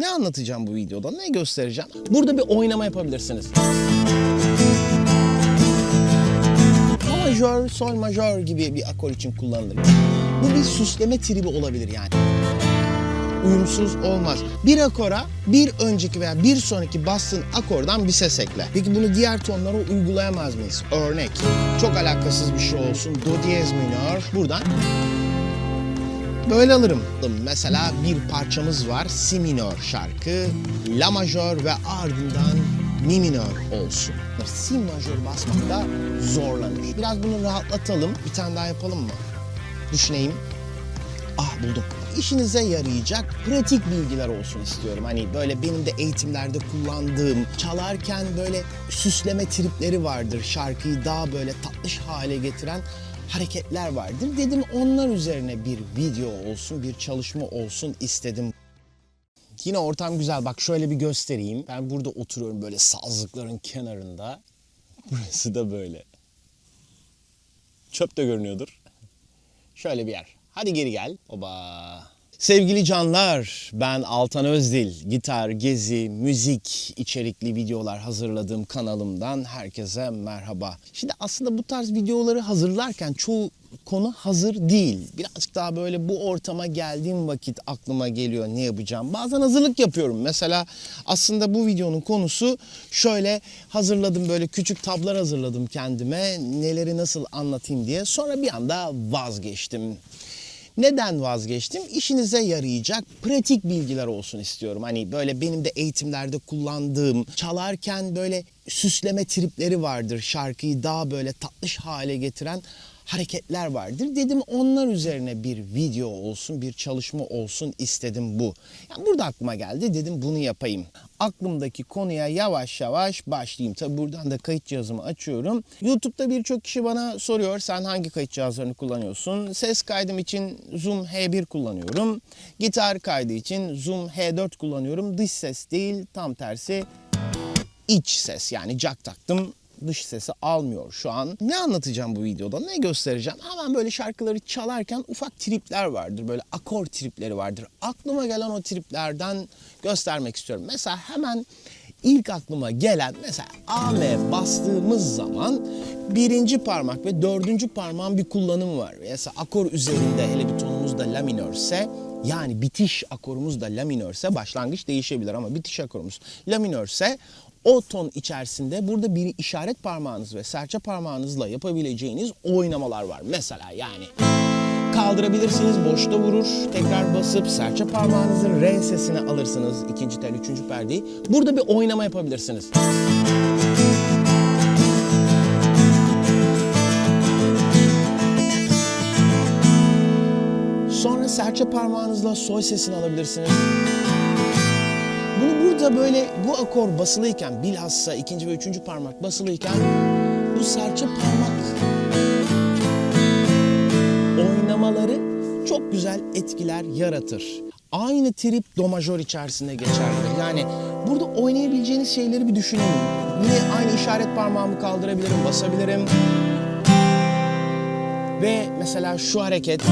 Ne anlatacağım bu videoda? Ne göstereceğim? Burada bir oynama yapabilirsiniz. Do majör, sol majör gibi bir akor için kullanılır. Bu bir süsleme tribi olabilir yani. Uyumsuz olmaz. Bir akora bir önceki veya bir sonraki bastığın akordan bir ses ekle. Peki bunu diğer tonlara uygulayamaz mıyız? Örnek. Çok alakasız bir şey olsun. Do diyez minör. Buradan böyle alırım. Mesela bir parçamız var. Si minör şarkı. La majör ve ardından mi minör olsun. Si majör basmakta zorlanır. Biraz bunu rahatlatalım. Bir tane daha yapalım mı? Düşüneyim. Ah buldum. İşinize yarayacak pratik bilgiler olsun istiyorum. Hani böyle benim de eğitimlerde kullandığım, çalarken böyle süsleme tripleri vardır. Şarkıyı daha böyle tatlış hale getiren hareketler vardır. Dedim onlar üzerine bir video olsun, bir çalışma olsun istedim. Yine ortam güzel. Bak şöyle bir göstereyim. Ben burada oturuyorum böyle sazlıkların kenarında. Burası da böyle. Çöp de görünüyordur. Şöyle bir yer. Hadi geri gel. Oba. Sevgili canlar, ben Altan Özdil. Gitar, gezi, müzik içerikli videolar hazırladığım kanalımdan herkese merhaba. Şimdi aslında bu tarz videoları hazırlarken çoğu konu hazır değil. Birazcık daha böyle bu ortama geldiğim vakit aklıma geliyor ne yapacağım. Bazen hazırlık yapıyorum. Mesela aslında bu videonun konusu şöyle hazırladım böyle küçük tablar hazırladım kendime. Neleri nasıl anlatayım diye. Sonra bir anda vazgeçtim. Neden vazgeçtim? İşinize yarayacak pratik bilgiler olsun istiyorum. Hani böyle benim de eğitimlerde kullandığım, çalarken böyle süsleme tripleri vardır. Şarkıyı daha böyle tatlış hale getiren hareketler vardır. Dedim onlar üzerine bir video olsun, bir çalışma olsun istedim bu. Yani burada aklıma geldi dedim bunu yapayım. Aklımdaki konuya yavaş yavaş başlayayım. Tabi buradan da kayıt cihazımı açıyorum. YouTube'da birçok kişi bana soruyor sen hangi kayıt cihazlarını kullanıyorsun? Ses kaydım için Zoom H1 kullanıyorum. Gitar kaydı için Zoom H4 kullanıyorum. Dış ses değil tam tersi iç ses yani jack taktım dış sesi almıyor şu an. Ne anlatacağım bu videoda? Ne göstereceğim? Hemen böyle şarkıları çalarken ufak tripler vardır. Böyle akor tripleri vardır. Aklıma gelen o triplerden göstermek istiyorum. Mesela hemen ilk aklıma gelen mesela A, M bastığımız zaman birinci parmak ve dördüncü parmağın bir kullanımı var. Mesela akor üzerinde hele bir tonumuz da la minörse yani bitiş akorumuz da la minörse başlangıç değişebilir ama bitiş akorumuz la minörse o ton içerisinde burada bir işaret parmağınız ve serçe parmağınızla yapabileceğiniz oynamalar var. Mesela yani kaldırabilirsiniz, boşta vurur, tekrar basıp serçe parmağınızın R sesini alırsınız. ikinci tel, üçüncü perdeyi. Burada bir oynama yapabilirsiniz. Sonra serçe parmağınızla sol sesini alabilirsiniz. Bunu burada böyle bu akor basılıyken bilhassa ikinci ve üçüncü parmak basılıyken bu serçe parmak oynamaları çok güzel etkiler yaratır. Aynı trip do majör içerisinde geçerlidir. Yani burada oynayabileceğiniz şeyleri bir düşünün. Yine aynı işaret parmağımı kaldırabilirim, basabilirim. Ve mesela şu hareket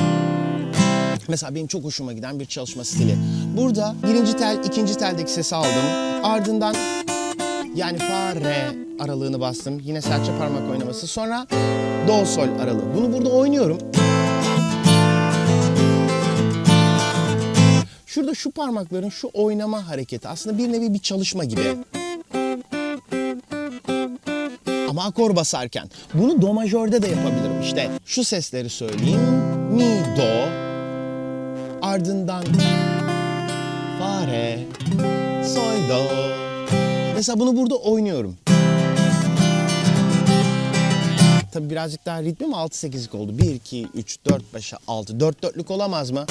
Mesela benim çok hoşuma giden bir çalışma stili. Burada birinci tel, ikinci teldeki sesi aldım. Ardından yani fa, re aralığını bastım. Yine serçe parmak oynaması. Sonra do, sol aralığı. Bunu burada oynuyorum. Şurada şu parmakların şu oynama hareketi aslında bir nevi bir çalışma gibi. Ama akor basarken. Bunu do majörde de yapabilirim. İşte şu sesleri söyleyeyim. Mi, do, ardından re sol do. Mesela bunu burada oynuyorum. Tabii birazcık daha ritmim 6-8'lik oldu. 1, 2, 3, 4, 5, 6. 4 dörtlük olamaz mı?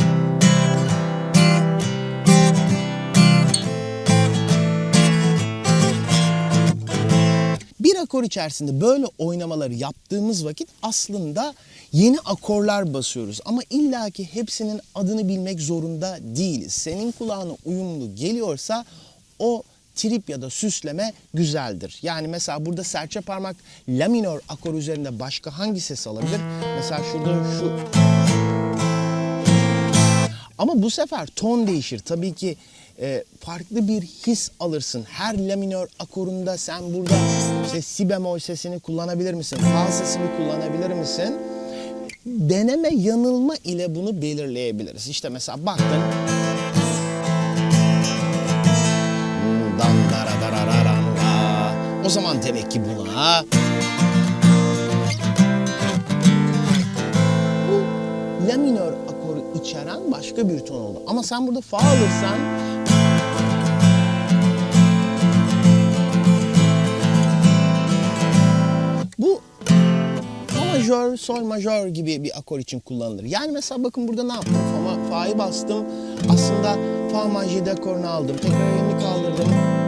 Bir akor içerisinde böyle oynamaları yaptığımız vakit aslında yeni akorlar basıyoruz. Ama illaki hepsinin adını bilmek zorunda değiliz. Senin kulağına uyumlu geliyorsa o trip ya da süsleme güzeldir. Yani mesela burada serçe parmak la minör akor üzerinde başka hangi ses alabilir? Mesela şurada şu ama bu sefer ton değişir. Tabii ki e, farklı bir his alırsın. Her la minör akorunda sen burada işte si bemol sesini kullanabilir misin? Fa sesini kullanabilir misin? Deneme yanılma ile bunu belirleyebiliriz. İşte mesela baktın. O zaman demek ki buna bu la minör akoru içeren başka bir ton oldu. Ama sen burada fa alırsan majör, sol majör gibi bir akor için kullanılır. Yani mesela bakın burada ne yaptım? Fa, fa'yı bastım. Aslında fa majör akorunu aldım. Tekrar elimi kaldırdım.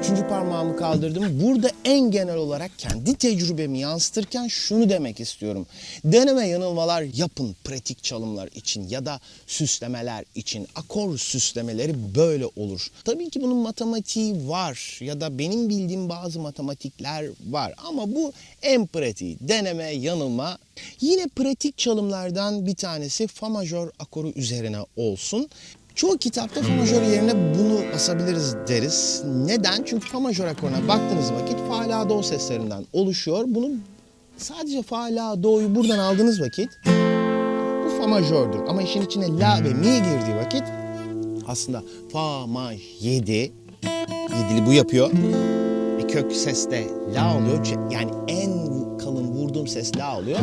Üçüncü parmağımı kaldırdım. Burada en genel olarak kendi tecrübemi yansıtırken şunu demek istiyorum. Deneme yanılmalar yapın pratik çalımlar için ya da süslemeler için. Akor süslemeleri böyle olur. Tabii ki bunun matematiği var ya da benim bildiğim bazı matematikler var. Ama bu en pratiği. Deneme yanılma. Yine pratik çalımlardan bir tanesi fa majör akoru üzerine olsun. Çoğu kitapta fa majör yerine bunu basabiliriz deriz. Neden? Çünkü fa majör akoruna baktığınız vakit fa la do seslerinden oluşuyor. Bunu sadece fa la do'yu buradan aldığınız vakit bu fa majördür. Ama işin içine la ve mi girdiği vakit aslında fa maj 7 yedili bu yapıyor. E kök ses de la oluyor. Yani en vurduğum ses la oluyor.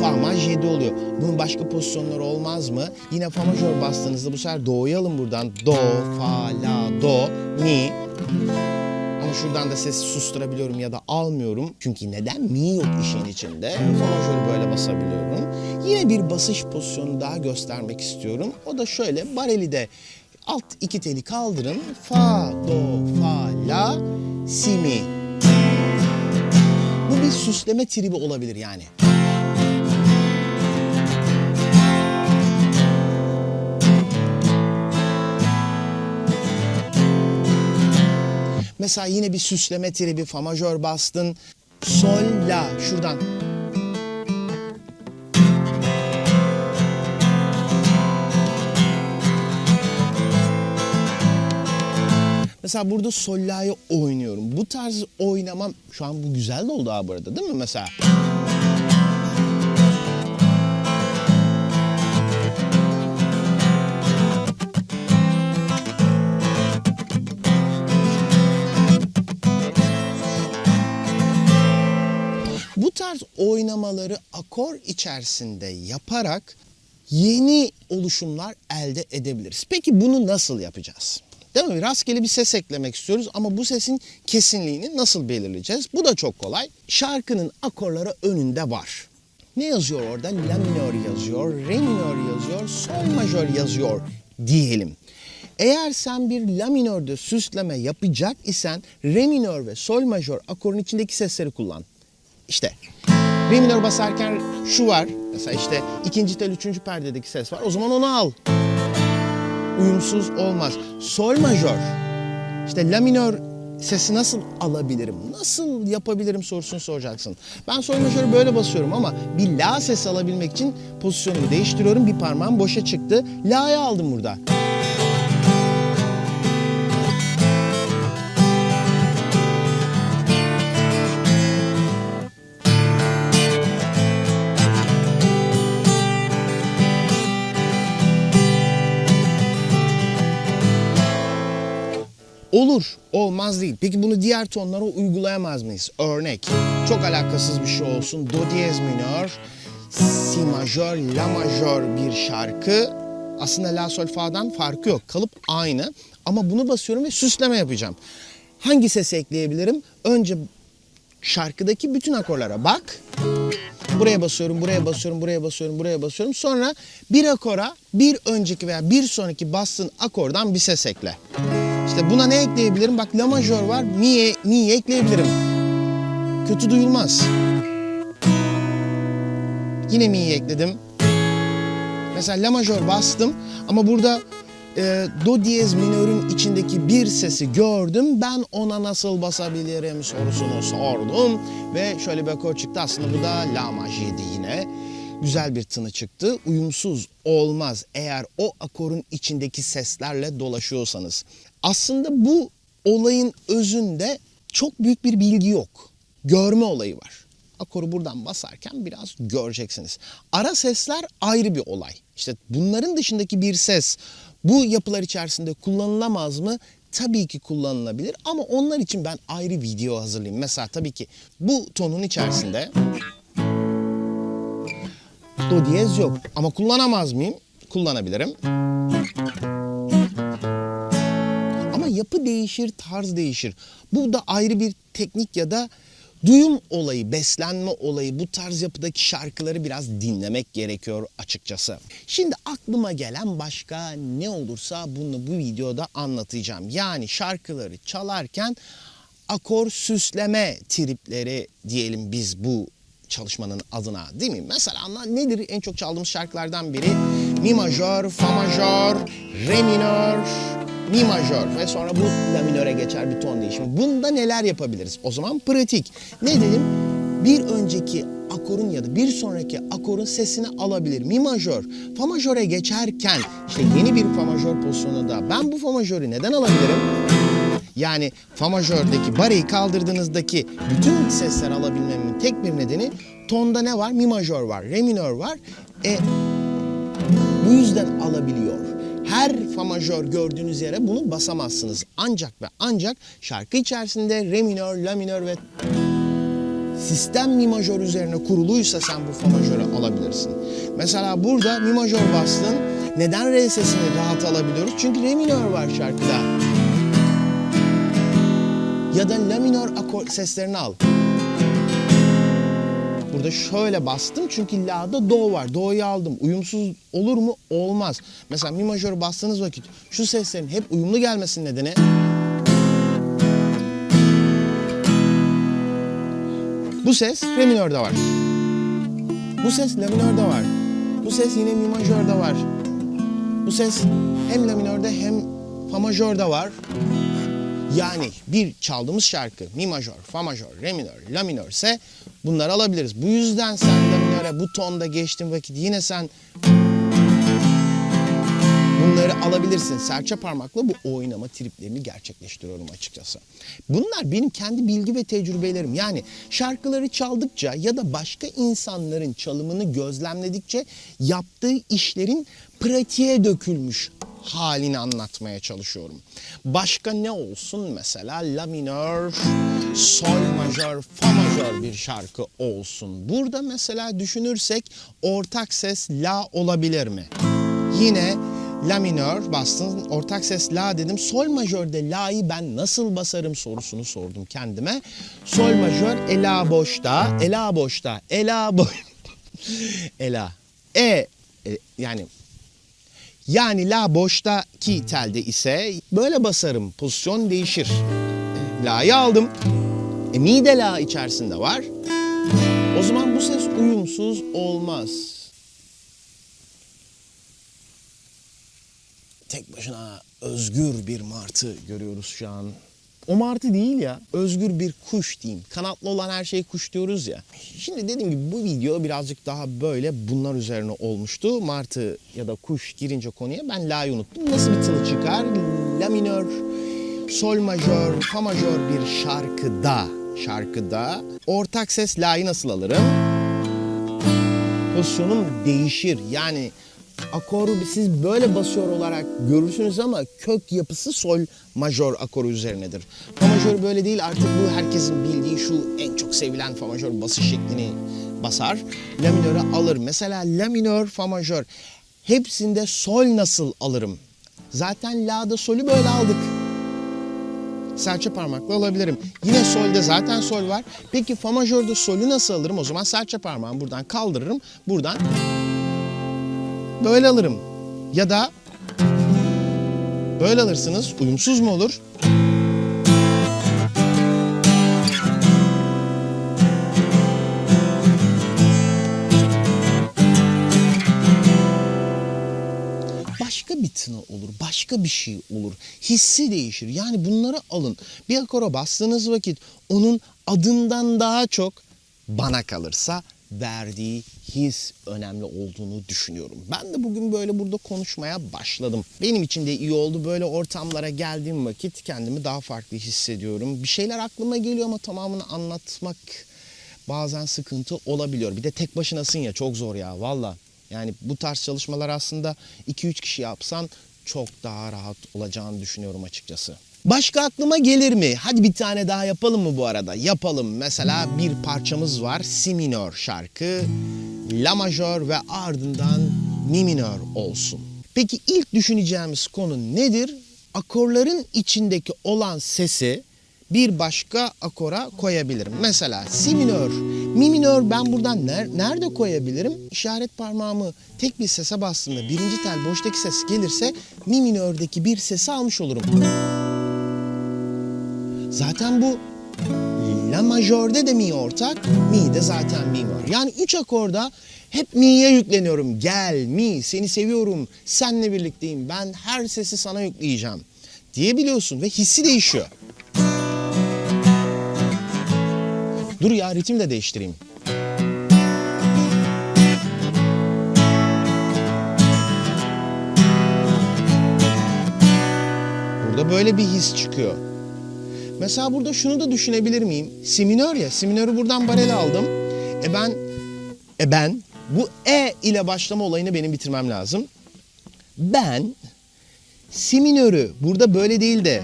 Fa maj 7 oluyor. Bunun başka pozisyonları olmaz mı? Yine fa majör bastığınızda bu sefer do'yu alın buradan. Do, fa, la, do, mi. Ama şuradan da sesi susturabiliyorum ya da almıyorum. Çünkü neden? Mi yok işin içinde. Fa majörü böyle basabiliyorum. Yine bir basış pozisyonu daha göstermek istiyorum. O da şöyle. Bareli de alt iki teli kaldırın. Fa, do, fa, la, si, mi. Bu bir süsleme tribi olabilir yani. Mesela yine bir süsleme tribi fa majör bastın. Sol la şuradan. Mesela burada sol la'yı oynuyorum. Bu tarz oynamam şu an bu güzel de oldu ha bu değil mi mesela? Bu tarz oynamaları akor içerisinde yaparak yeni oluşumlar elde edebiliriz. Peki bunu nasıl yapacağız? Değil mi? Rastgele bir ses eklemek istiyoruz ama bu sesin kesinliğini nasıl belirleyeceğiz? Bu da çok kolay. Şarkının akorları önünde var. Ne yazıyor orada? La minör yazıyor, re minör yazıyor, sol majör yazıyor diyelim. Eğer sen bir la minörde süsleme yapacak isen re minör ve sol majör akorun içindeki sesleri kullan. İşte re minör basarken şu var. Mesela işte ikinci tel üçüncü perdedeki ses var. O zaman onu al. Uyumsuz olmaz. Sol majör. İşte la minör sesi nasıl alabilirim? Nasıl yapabilirim sorusunu soracaksın. Ben sol majörü böyle basıyorum ama bir la sesi alabilmek için pozisyonumu değiştiriyorum. Bir parmağım boşa çıktı. La'yı aldım burada. Olur, olmaz değil. Peki bunu diğer tonlara uygulayamaz mıyız? Örnek, çok alakasız bir şey olsun. Do diyez minör, si majör, la majör bir şarkı. Aslında la sol fa'dan farkı yok. Kalıp aynı. Ama bunu basıyorum ve süsleme yapacağım. Hangi sesi ekleyebilirim? Önce şarkıdaki bütün akorlara bak. Buraya basıyorum, buraya basıyorum, buraya basıyorum, buraya basıyorum. Sonra bir akora bir önceki veya bir sonraki bastığın akordan bir ses ekle. İşte buna ne ekleyebilirim? Bak la majör var, mi'ye, mi'yi ekleyebilirim. Kötü duyulmaz. Yine mi'yi ekledim. Mesela la majör bastım ama burada e, do diyez minörün içindeki bir sesi gördüm. Ben ona nasıl basabilirim sorusunu sordum ve şöyle bir akor çıktı. Aslında bu da la maj 7 yine. güzel bir tını çıktı. Uyumsuz olmaz eğer o akorun içindeki seslerle dolaşıyorsanız. Aslında bu olayın özünde çok büyük bir bilgi yok. Görme olayı var. Akoru buradan basarken biraz göreceksiniz. Ara sesler ayrı bir olay. İşte bunların dışındaki bir ses bu yapılar içerisinde kullanılamaz mı? Tabii ki kullanılabilir ama onlar için ben ayrı video hazırlayayım. Mesela tabii ki bu tonun içerisinde do diyez yok ama kullanamaz mıyım? Kullanabilirim. Yapı değişir, tarz değişir. Bu da ayrı bir teknik ya da duyum olayı, beslenme olayı, bu tarz yapıdaki şarkıları biraz dinlemek gerekiyor açıkçası. Şimdi aklıma gelen başka ne olursa bunu bu videoda anlatacağım. Yani şarkıları çalarken akor süsleme tripleri diyelim biz bu çalışmanın adına değil mi? Mesela nedir en çok çaldığımız şarkılardan biri? Mi majör, fa majör, re minör, mi majör ve sonra bu la minöre geçer bir ton değişimi. Bunda neler yapabiliriz? O zaman pratik. Ne dedim? Bir önceki akorun ya da bir sonraki akorun sesini alabilir. Mi majör, fa majöre geçerken işte yeni bir fa majör pozisyonunda ben bu fa majörü neden alabilirim? Yani fa majördeki bareyi kaldırdığınızdaki bütün sesleri alabilmemin tek bir nedeni tonda ne var? Mi majör var, re minör var. E, bu yüzden alabiliyor. Her fa majör gördüğünüz yere bunu basamazsınız. Ancak ve ancak şarkı içerisinde re minör, la minör ve sistem mi majör üzerine kuruluysa sen bu fa majörü alabilirsin. Mesela burada mi majör bastın. Neden re sesini rahat alabiliyoruz? Çünkü re minör var şarkıda. Ya da la minör akor seslerini al. Burada şöyle bastım çünkü la'da do var. Do'yu aldım. Uyumsuz olur mu? Olmaz. Mesela mi majör bastığınız vakit şu seslerin hep uyumlu gelmesinin nedeni bu ses re minörde var. Bu ses la minörde var. Bu ses yine mi majörde var. Bu ses hem la minörde hem fa majörde var. Yani bir çaldığımız şarkı mi majör, fa majör, re minör, la minör ise bunları alabiliriz. Bu yüzden sen la minöre bu tonda geçtiğin vakit yine sen bunları alabilirsin. Serçe parmakla bu oynama triplerini gerçekleştiriyorum açıkçası. Bunlar benim kendi bilgi ve tecrübelerim. Yani şarkıları çaldıkça ya da başka insanların çalımını gözlemledikçe yaptığı işlerin pratiğe dökülmüş halini anlatmaya çalışıyorum. Başka ne olsun mesela la minör, sol majör, fa majör bir şarkı olsun. Burada mesela düşünürsek ortak ses la olabilir mi? Yine la minör bastın, ortak ses la dedim. Sol majörde la'yı ben nasıl basarım sorusunu sordum kendime. Sol majör ela boşta, ela boşta, ela boş... ela. E, e yani yani la boştaki telde ise böyle basarım. Pozisyon değişir. La'yı aldım. E, mi de la içerisinde var. O zaman bu ses uyumsuz olmaz. Tek başına özgür bir martı görüyoruz şu an. O martı değil ya. Özgür bir kuş diyeyim. Kanatlı olan her şeyi kuş diyoruz ya. Şimdi dediğim gibi bu video birazcık daha böyle bunlar üzerine olmuştu. Martı ya da kuş girince konuya ben la'yı unuttum. Nasıl bir tını çıkar? La minör, sol majör, fa majör bir şarkıda, şarkıda ortak ses la'yı nasıl alırım? pozisyonum değişir. Yani akoru siz böyle basıyor olarak görürsünüz ama kök yapısı sol majör akoru üzerinedir. Fa majör böyle değil artık bu herkesin bildiği şu en çok sevilen fa majör basış şeklini basar. La minörü alır. Mesela la minör, fa majör hepsinde sol nasıl alırım? Zaten la'da solü böyle aldık serçe parmakla alabilirim. Yine solde zaten sol var. Peki fa majörde solü nasıl alırım? O zaman serçe parmağımı buradan kaldırırım. Buradan böyle alırım. Ya da böyle alırsınız. Uyumsuz mu olur? başka bir tını olur, başka bir şey olur. Hissi değişir. Yani bunları alın. Bir akora bastığınız vakit onun adından daha çok bana kalırsa verdiği his önemli olduğunu düşünüyorum. Ben de bugün böyle burada konuşmaya başladım. Benim için de iyi oldu. Böyle ortamlara geldiğim vakit kendimi daha farklı hissediyorum. Bir şeyler aklıma geliyor ama tamamını anlatmak bazen sıkıntı olabiliyor. Bir de tek başınasın ya çok zor ya valla. Yani bu tarz çalışmalar aslında 2-3 kişi yapsan çok daha rahat olacağını düşünüyorum açıkçası. Başka aklıma gelir mi? Hadi bir tane daha yapalım mı bu arada? Yapalım. Mesela bir parçamız var. Si minör şarkı. La majör ve ardından mi minör olsun. Peki ilk düşüneceğimiz konu nedir? Akorların içindeki olan sesi bir başka akora koyabilirim. Mesela si minör, mi minör ben buradan ner- nerede koyabilirim? İşaret parmağımı tek bir sese bastığımda birinci tel boştaki ses gelirse mi minördeki bir sesi almış olurum. Zaten bu La majörde de mi ortak, mi de zaten mi var. Yani üç akorda hep mi'ye yükleniyorum. Gel mi, seni seviyorum, senle birlikteyim, ben her sesi sana yükleyeceğim diyebiliyorsun ve hissi değişiyor. Dur ya ritim de değiştireyim. Burada böyle bir his çıkıyor. Mesela burada şunu da düşünebilir miyim? Si minör ya, si minörü buradan barele aldım. E ben, e ben bu E ile başlama olayını benim bitirmem lazım. Ben si minörü burada böyle değil de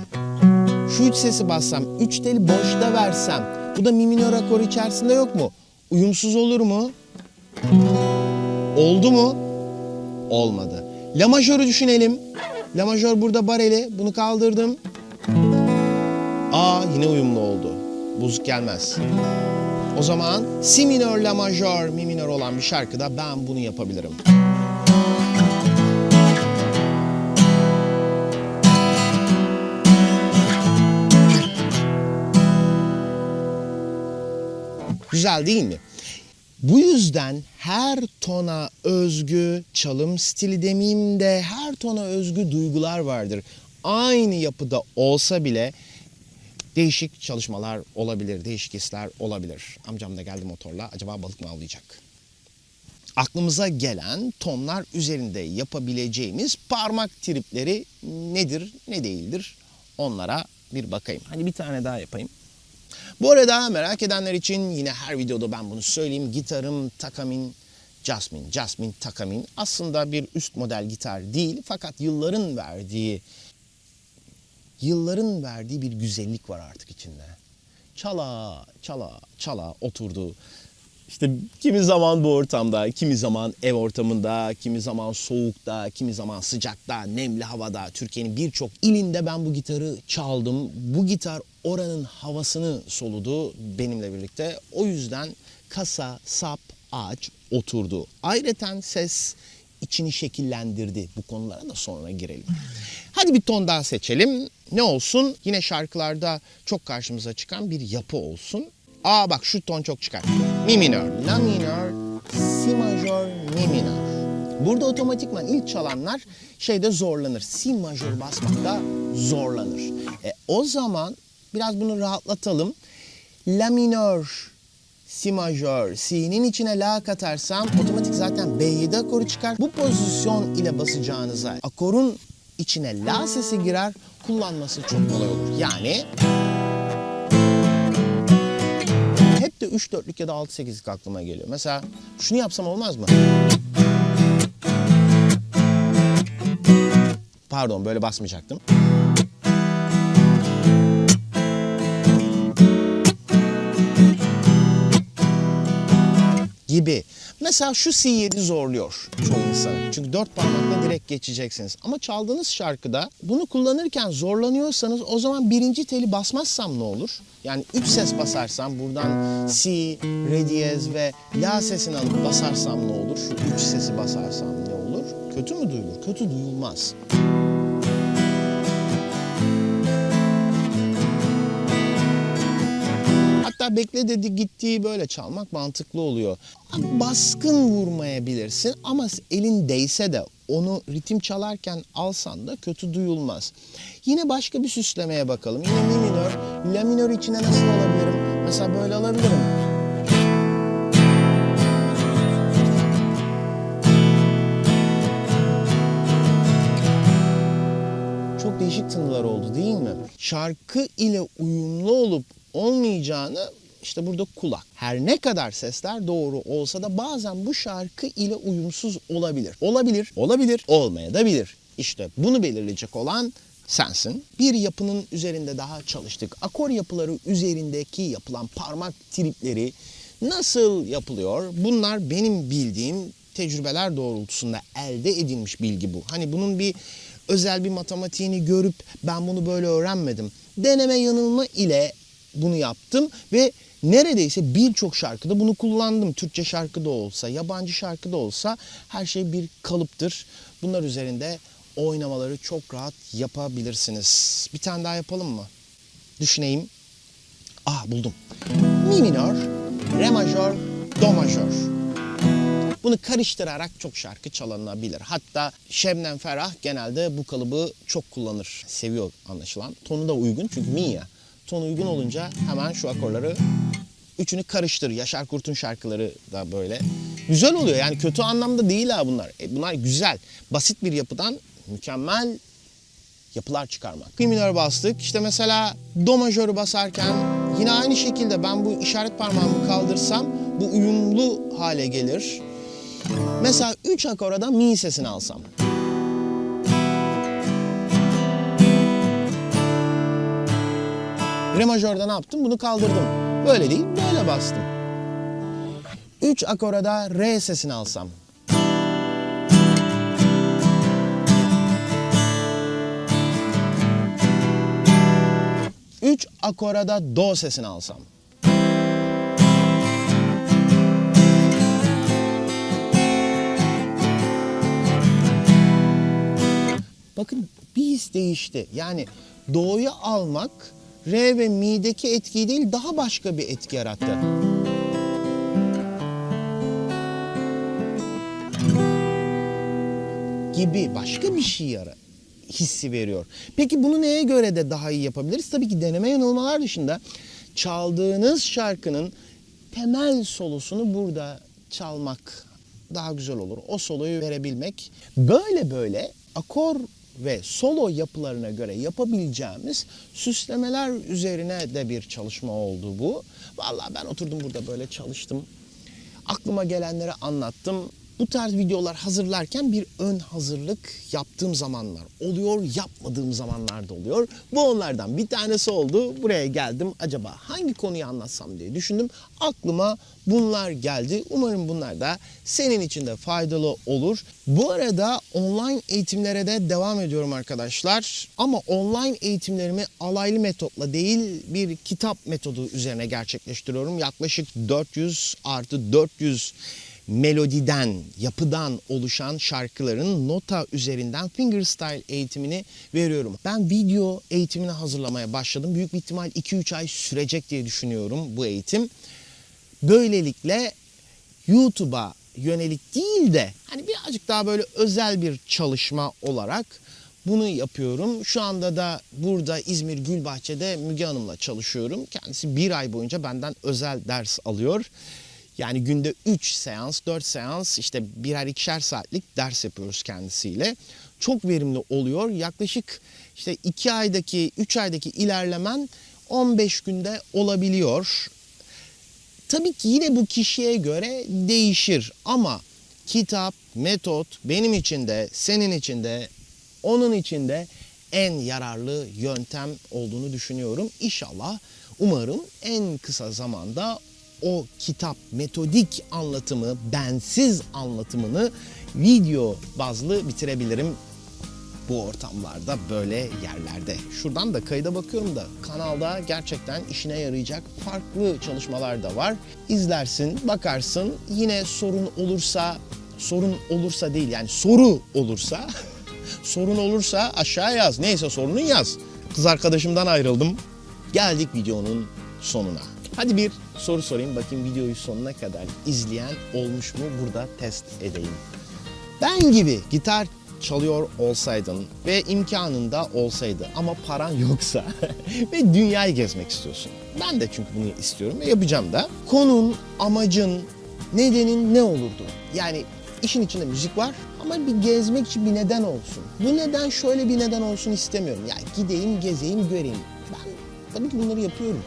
şu üç sesi bassam, üç teli boşta versem, bu da mi minör akoru içerisinde yok mu? Uyumsuz olur mu? Oldu mu? Olmadı. La majörü düşünelim. La majör burada bareli, bunu kaldırdım. A yine uyumlu oldu. Bozuk gelmez. O zaman si minör, la majör, mi minör olan bir şarkıda ben bunu yapabilirim. Güzel değil mi? Bu yüzden her tona özgü çalım stili demeyeyim de her tona özgü duygular vardır. Aynı yapıda olsa bile değişik çalışmalar olabilir, değişik hisler olabilir. Amcam da geldi motorla. Acaba balık mı avlayacak? Aklımıza gelen tonlar üzerinde yapabileceğimiz parmak tripleri nedir, ne değildir? Onlara bir bakayım. Hani bir tane daha yapayım. Bu arada merak edenler için yine her videoda ben bunu söyleyeyim. Gitarım Takamin Jasmine, Jasmine Takamin aslında bir üst model gitar değil fakat yılların verdiği yılların verdiği bir güzellik var artık içinde. Çala, çala, çala oturdu. İşte kimi zaman bu ortamda, kimi zaman ev ortamında, kimi zaman soğukta, kimi zaman sıcakta, nemli havada, Türkiye'nin birçok ilinde ben bu gitarı çaldım. Bu gitar oranın havasını soludu benimle birlikte. O yüzden kasa, sap, ağaç oturdu. Ayrıca ses içini şekillendirdi. Bu konulara da sonra girelim. Hadi bir ton daha seçelim. Ne olsun? Yine şarkılarda çok karşımıza çıkan bir yapı olsun. Aa bak şu ton çok çıkar. Mi minör, la minör, si majör, mi minör. Burada otomatikman ilk çalanlar şeyde zorlanır. Si majör basmakta zorlanır. E, o zaman biraz bunu rahatlatalım. La minör, si majör, si'nin içine la katarsam otomatik zaten B7 akoru çıkar. Bu pozisyon ile basacağınıza akorun içine la sesi girer. Kullanması çok kolay olur. Yani hep de 3-4'lük ya da 6-8'lik aklıma geliyor. Mesela şunu yapsam olmaz mı? Pardon böyle basmayacaktım. gibi. Mesela şu C7 zorluyor çoğu insanı. Çünkü dört parmakla direkt geçeceksiniz. Ama çaldığınız şarkıda bunu kullanırken zorlanıyorsanız o zaman birinci teli basmazsam ne olur? Yani üç ses basarsam buradan C, Re diyez ve La sesini alıp basarsam ne olur? Şu üç sesi basarsam ne olur? Kötü mü duyulur? Kötü duyulmaz. ya bekle dedi gittiği böyle çalmak mantıklı oluyor. Baskın vurmayabilirsin ama elin değse de onu ritim çalarken alsan da kötü duyulmaz. Yine başka bir süslemeye bakalım. Yine mi minör. La minör içine nasıl alabilirim? Mesela böyle alabilirim. Çok değişik tınılar oldu değil mi? Şarkı ile uyumlu olup olmayacağını işte burada kulak. Her ne kadar sesler doğru olsa da bazen bu şarkı ile uyumsuz olabilir. Olabilir, olabilir, olmaya da bilir. İşte bunu belirleyecek olan sensin. Bir yapının üzerinde daha çalıştık. Akor yapıları üzerindeki yapılan parmak tripleri nasıl yapılıyor? Bunlar benim bildiğim tecrübeler doğrultusunda elde edilmiş bilgi bu. Hani bunun bir özel bir matematiğini görüp ben bunu böyle öğrenmedim. Deneme yanılma ile bunu yaptım ve neredeyse birçok şarkıda bunu kullandım. Türkçe şarkı da olsa, yabancı şarkı da olsa her şey bir kalıptır. Bunlar üzerinde oynamaları çok rahat yapabilirsiniz. Bir tane daha yapalım mı? Düşüneyim. Ah buldum. Mi minör, re majör, do majör. Bunu karıştırarak çok şarkı çalınabilir. Hatta Şebnem Ferah genelde bu kalıbı çok kullanır. Seviyor anlaşılan. Tonu da uygun çünkü mi ya. Ton uygun olunca hemen şu akorları üçünü karıştır. Yaşar Kurt'un şarkıları da böyle. Güzel oluyor yani kötü anlamda değil ha bunlar. E, bunlar güzel. Basit bir yapıdan mükemmel yapılar çıkarmak. Bir minör bastık. İşte mesela do majörü basarken yine aynı şekilde ben bu işaret parmağımı kaldırsam bu uyumlu hale gelir. Mesela 3 akorada mi sesini alsam. Re majörde ne yaptım? Bunu kaldırdım. Böyle değil, böyle bastım. 3 akorada re sesini alsam. Üç akorada do sesini alsam. Bakın bir his değişti. Yani do'yu almak re ve mi'deki etkiyi değil daha başka bir etki yarattı. gibi başka bir şey yara hissi veriyor. Peki bunu neye göre de daha iyi yapabiliriz? Tabii ki deneme yanılmalar dışında çaldığınız şarkının temel solosunu burada çalmak daha güzel olur. O soloyu verebilmek. Böyle böyle akor ve solo yapılarına göre yapabileceğimiz süslemeler üzerine de bir çalışma oldu bu. Vallahi ben oturdum burada böyle çalıştım. Aklıma gelenleri anlattım. Bu tarz videolar hazırlarken bir ön hazırlık yaptığım zamanlar oluyor, yapmadığım zamanlar da oluyor. Bu onlardan bir tanesi oldu. Buraya geldim. Acaba hangi konuyu anlatsam diye düşündüm. Aklıma bunlar geldi. Umarım bunlar da senin için de faydalı olur. Bu arada online eğitimlere de devam ediyorum arkadaşlar. Ama online eğitimlerimi alaylı metotla değil bir kitap metodu üzerine gerçekleştiriyorum. Yaklaşık 400 artı 400 melodiden, yapıdan oluşan şarkıların nota üzerinden fingerstyle eğitimini veriyorum. Ben video eğitimini hazırlamaya başladım. Büyük bir ihtimal 2-3 ay sürecek diye düşünüyorum bu eğitim. Böylelikle YouTube'a yönelik değil de hani birazcık daha böyle özel bir çalışma olarak bunu yapıyorum. Şu anda da burada İzmir Gülbahçe'de Müge Hanım'la çalışıyorum. Kendisi bir ay boyunca benden özel ders alıyor. Yani günde 3 seans, 4 seans işte birer ikişer saatlik ders yapıyoruz kendisiyle. Çok verimli oluyor. Yaklaşık işte 2 aydaki, 3 aydaki ilerlemen 15 günde olabiliyor. Tabii ki yine bu kişiye göre değişir ama kitap, metot benim için de, senin için de, onun için de en yararlı yöntem olduğunu düşünüyorum. İnşallah, umarım en kısa zamanda o kitap metodik anlatımı, bensiz anlatımını video bazlı bitirebilirim bu ortamlarda böyle yerlerde. Şuradan da kayda bakıyorum da kanalda gerçekten işine yarayacak farklı çalışmalar da var. İzlersin, bakarsın. Yine sorun olursa, sorun olursa değil yani soru olursa, sorun olursa aşağı yaz. Neyse sorunun yaz. Kız arkadaşımdan ayrıldım. Geldik videonun sonuna. Hadi bir soru sorayım bakayım videoyu sonuna kadar izleyen olmuş mu burada test edeyim. Ben gibi gitar çalıyor olsaydın ve imkanın da olsaydı ama paran yoksa ve dünyayı gezmek istiyorsun. Ben de çünkü bunu istiyorum ve yapacağım da. Konun, amacın, nedenin ne olurdu? Yani işin içinde müzik var ama bir gezmek için bir neden olsun. Bu neden şöyle bir neden olsun istemiyorum. Ya gideyim, gezeyim, göreyim. Ben tabii ki bunları yapıyorum.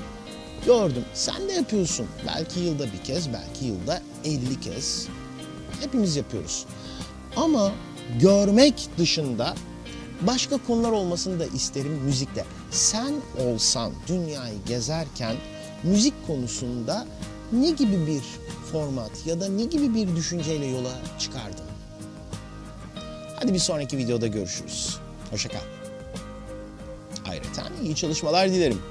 Gördüm. Sen de yapıyorsun. Belki yılda bir kez, belki yılda 50 kez. Hepimiz yapıyoruz. Ama görmek dışında başka konular olmasını da isterim müzikte. Sen olsan dünyayı gezerken müzik konusunda ne gibi bir format ya da ne gibi bir düşünceyle yola çıkardın? Hadi bir sonraki videoda görüşürüz. Hoşça kal. Ayrıca iyi çalışmalar dilerim.